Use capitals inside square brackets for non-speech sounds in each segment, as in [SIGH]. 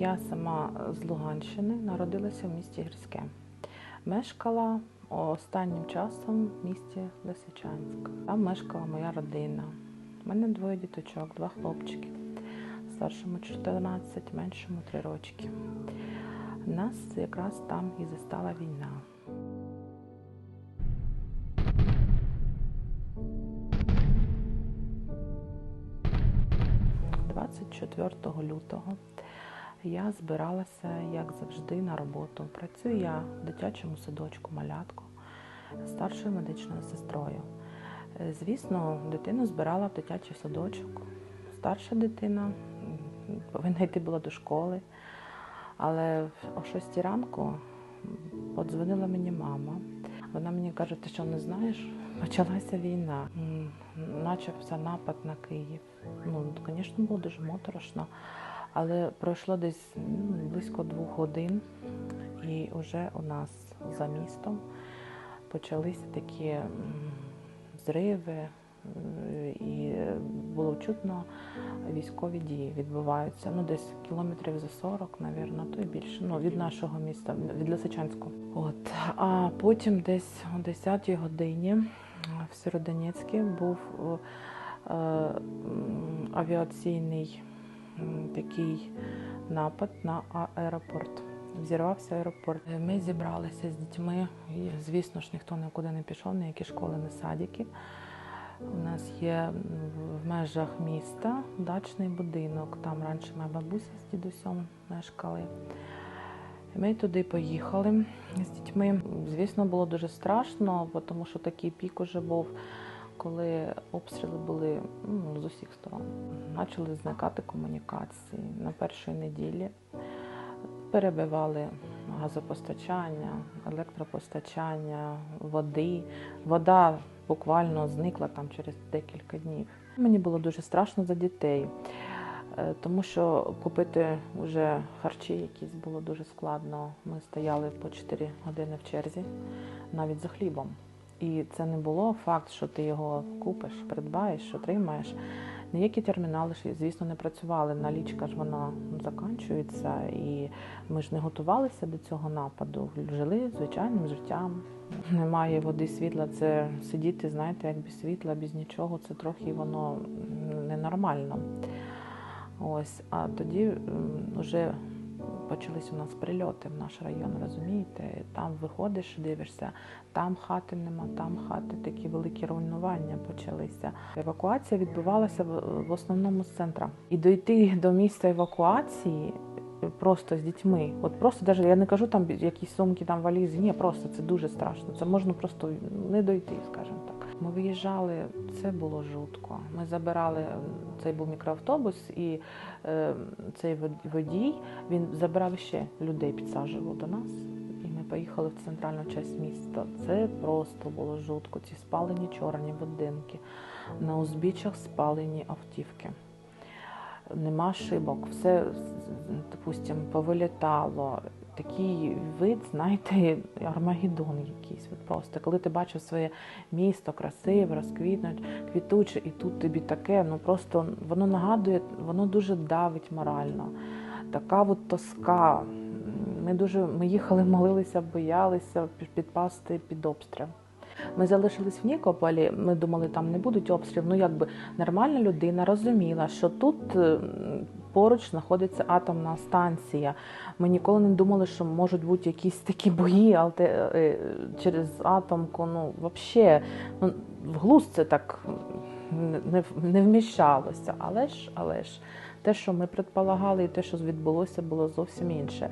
Я сама з Луганщини народилася в місті Гірське. Мешкала останнім часом в місті Лисичанськ. Там мешкала моя родина. У мене двоє діточок, два хлопчики. Старшому 14, меншому 3 рочки. Нас якраз там і застала війна. – 24 лютого я збиралася, як завжди, на роботу. Працюю я в дитячому садочку малятку старшою медичною сестрою. Е, Звісно, дитину збирала в дитячий садочок. Старша дитина повинна йти була до школи. Але о 6 ранку подзвонила мені мама. Вона мені каже, ти що не знаєш? Почалася війна. Начався напад на Київ. Ну, звісно, було дуже моторошно. Але пройшло десь близько двох годин, і вже у нас за містом почалися такі зриви, е, і було чутно військові дії відбуваються. Ну, десь кілометрів за 40, навірно, то й більше. Ну, від нашого міста, від Лисичанську. От. А потім десь о 10-й годині в Сєродонецьку був е, авіаційний такий напад на аеропорт. Взірвався аеропорт. Е, Ми зібралися з дітьми. І, звісно ж, ніхто нікуди не пішов, ніякі школи, ні садики. У нас є в межах міста дачний будинок. Там раніше моя бабуся з дідусем мешкали. Ми туди поїхали з дітьми. Звісно, було дуже страшно, тому що такий пік уже був, коли обстріли були ну, з усіх сторон. Почали зникати комунікації на першій неділі. Перебивали газопостачання, електропостачання, води. Вода буквально зникла там через декілька днів. Мені було дуже страшно за дітей, е, тому що купити вже харчі якісь було дуже складно. Ми стояли по 4 години в черзі, навіть за хлібом. І це не було факт, що ти його купиш, придбаєш, отримаєш. Ніякі термінали, ж, звісно, не працювали. Налічка ж вона закінчується, і ми ж не готувалися до цього нападу. Жили звичайним життям. Немає води, світла. Це сидіти, знаєте, як без світла, без нічого. Це трохи воно ненормально. Ось, а тоді вже почались у нас прильоти в наш район, розумієте? Там виходиш, дивишся, там хати нема, там хати, такі великі руйнування почалися. Евакуація відбувалася в, основному з центра. І дойти до місця евакуації просто з дітьми. От просто даже я не кажу там якісь сумки, там валізи. Ні, просто це дуже страшно. Це можна просто не дойти, скажімо так. Ми виїжджали, це було жутко. Ми забирали цей був мікроавтобус, і е, цей водій він забрав ще людей, підсаджував до нас. І ми поїхали в центральну частину міста. Це просто було жутко. Ці спалені чорні будинки, на узбіччях спалені автівки. Нема шибок, все, допустим, повилітало. Такий вид, знаєте, Армагеддон якийсь. От просто коли ти бачив своє місто красиве, розквітнуть, квітуче, і тут тобі таке, ну просто воно нагадує, воно дуже давить морально. Така от тоска. Ми дуже ми їхали, молилися, боялися підпасти під обстріл. Ми залишились в Нікополі, ми думали, там не будуть обстрілів. Ну, якби нормальна людина розуміла, що тут поруч знаходиться атомна станція. Ми ніколи не думали, що можуть бути якісь такі бої алте- е, через атомку. Ну, взагалі, ну, в глузд це так не, не вміщалося. Але ж, але ж, те, що ми предполагали, і те, що відбулося, було зовсім інше.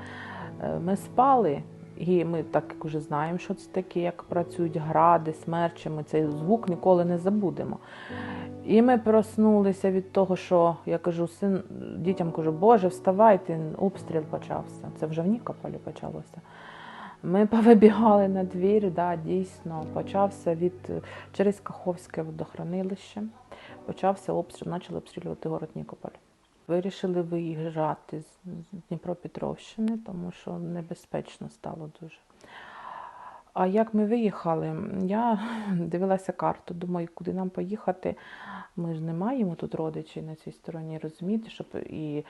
Е, Ми спали, і ми так як вже знаємо, що це таке, як працюють гради, смерчі, ми цей звук ніколи не забудемо. І ми проснулися від того, що я кажу, син дітям кажу, Боже, вставайте, обстріл почався. Це вже в Нікополі почалося. Ми повибігали на двір, да, дійсно, почався від через Каховське водохранилище, почався обстріл, почали обстрілювати город Нікополь. Вирішили виїжджати з Дніпропетровщини, тому що небезпечно стало дуже. А як ми виїхали, я [LAUGHS] дивилася карту, думаю, куди нам поїхати. Ми ж не маємо тут родичів на цій стороні, розумієте, щоб і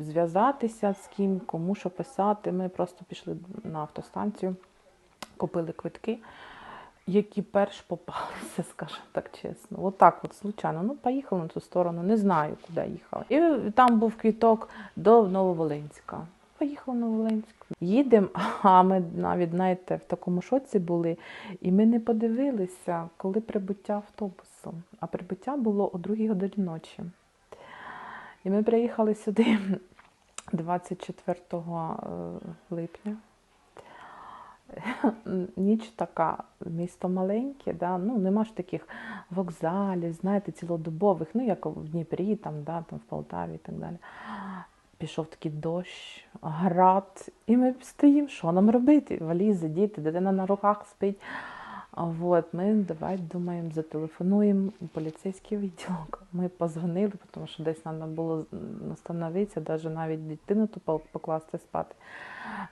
зв'язатися з ким, кому що писати. Ми просто пішли на автостанцію, купили квитки, які перш попалися, [LAUGHS] скажімо так чесно. Отак от, случайно. Ну, поїхали на ту сторону, не знаю, куди їхала. І там був квіток до Нововолинська. Поїхали в Нововолинськ. Їдемо, [LAUGHS] а ми навіть, знаєте, в такому шоці були, і ми не подивилися, коли прибуття автобусу. А прибуття було о 2 годині ночі. І ми приїхали сюди [LAUGHS] 24 е, липня. [LAUGHS] Ніч така, місто маленьке, да? ну, нема ж таких вокзалів, знаєте, цілодобових, ну як в Дніпрі, там, да, там, в Полтаві і так далі. Пішов такий дощ, град, і ми стоїмо, що нам робити? Валізи, діти, дитина на руках спить. От, ми давай думаємо, зателефонуємо у поліцейський відділок. Ми позвонили, тому що десь треба було настановитися, навіть навіть дитину ту покласти спати.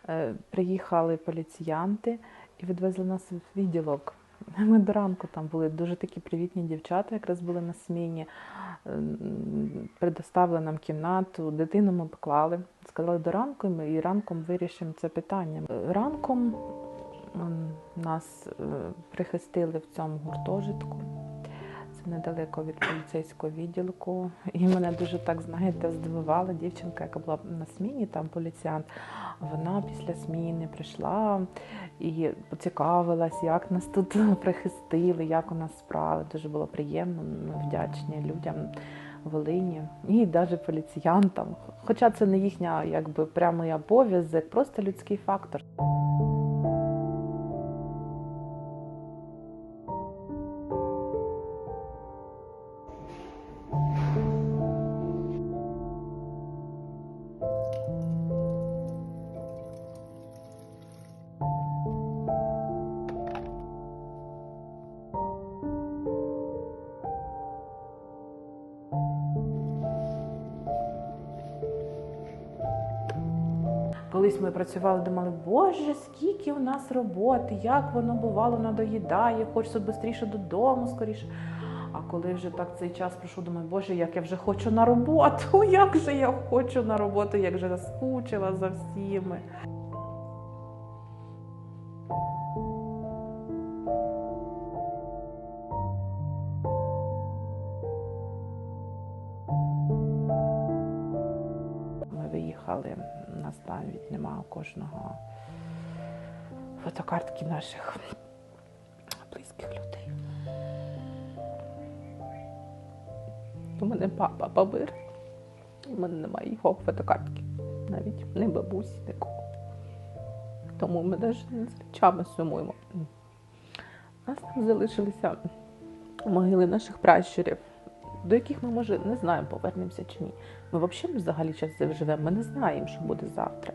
Е, Приїхали поліціянти і відвезли нас в відділок. [LAUGHS] Ми до ранку там були дуже такі привітні дівчата, якраз були на сміні. Ем, Предоставили нам кімнату, дитину ми поклали. Сказали до ранку, і ми і ранком вирішимо це питання. Ранком нас е, прихистили в цьому гуртожитку. Недалеко від поліцейського відділку. І мене дуже так, знаєте, здивувала дівчинка, яка була на сміні, там поліціянт. Вона після зміни прийшла і поцікавилась, як нас тут [LAUGHS] прихистили, як у нас справи. Дуже було приємно, ми вдячні людям Волині і навіть поліціянтам. Хоча це не їхня якби прямий обов'язок, просто людський фактор. Колись ми працювали, думали, боже, скільки у нас роботи, як воно бувало надоїдає, хочеться швидше додому, скоріше. А коли вже так цей час пройшов, думаю, боже, як я вже хочу на роботу, [LAUGHS] як же я хочу на роботу, як же я скучила за всіми. Немає у кожного фотокартки наших близьких людей. У мене папа помер. У мене немає його фотокартки. Навіть не бабусі, нікого. Тому ми навіть з речами сумуємо. У нас там залишилися могили наших пращурів, до яких ми, може, не знаємо, повернемося чи ні. Ми взагалі взагалі час живемо, ми не знаємо, що буде завтра.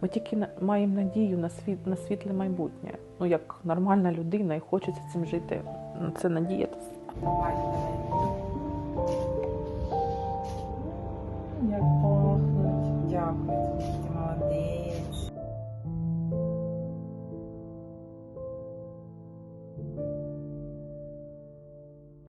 Ми тільки маємо надію на світ, на світле майбутнє. Ну, як нормальна людина, і хочеться цим жити, це надіятися. Як пахнуть, дякую.